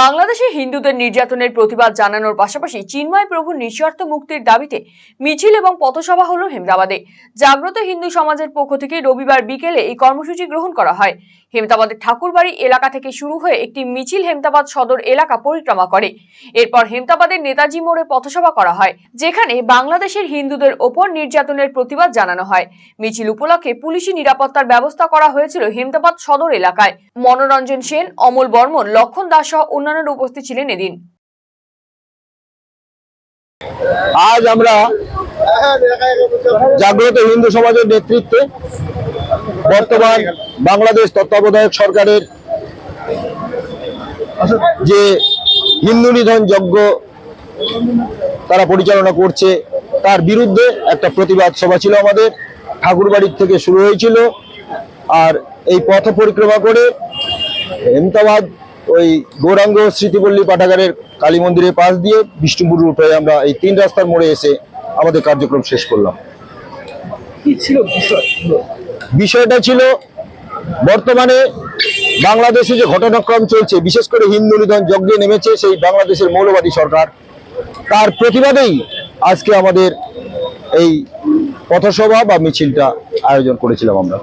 বাংলাদেশে হিন্দুদের নির্যাতনের প্রতিবাদ জানানোর পাশাপাশি চিন্ময় প্রভুর নিঃস্বার্থ মুক্তির দাবিতে মিছিল এবং পথসভা হলো হেমদাবাদে। জাগ্রত হিন্দু সমাজের পক্ষ থেকে রবিবার বিকেলে এই কর্মসূচি গ্রহণ করা হয়। হেমতাবাদের ঠাকুরবাড়ি এলাকা থেকে শুরু হয়ে একটি মিছিল হেমতাবাদ সদর এলাকা পরিক্রমা করে। এরপর হেমতাবাদের নেতাজি মোড়ে পথসভা করা হয়, যেখানে বাংলাদেশের হিন্দুদের ওপর নির্যাতনের প্রতিবাদ জানানো হয়। মিছিল উপলক্ষে পুলিশি নিরাপত্তার ব্যবস্থা করা হয়েছিল হেমতাবাদ সদর এলাকায়। মনোরঞ্জন সেন, অমল বর্মন, লক্ষণ দাস সহ অন্যান্যরা উপস্থিত ছিলেন এদিন। আজ আমরা জাগ্রত হিন্দু সমাজের নেতৃত্বে বর্তমান বাংলাদেশ তত্ত্বাবধায়ক সরকারের যে হিন্দু নিধন যজ্ঞ তারা পরিচালনা করছে, তার বিরুদ্ধে একটা প্রতিবাদ সভা ছিল আমাদের, ঠাকুরবাড়ির থেকে শুরু হয়েছিল। আর এই পথ পরিক্রমা করে হেমতাবাদ ওই গৌরাঙ্গ স্মৃতিপল্লী পাঠাগারের কালী মন্দিরের পাশ দিয়ে বিষ্ণুপুর রুট হয়ে আমরা এই তিন রাস্তার মোড়ে এসে আমাদের কার্যক্রম শেষ করলাম। বিষয়টা ছিল বর্তমানে বাংলাদেশে যে ঘটনাক্রম চলছে বিশেষ করে হিন্দু নিধন যজ্ঞে নেমেছে সেই বাংলাদেশের মৌলবাদী সরকার তার প্রতিবাদেই আজকে আমাদের এই পথসভা বা মিছিলটা আয়োজন করেছিলাম আমরা।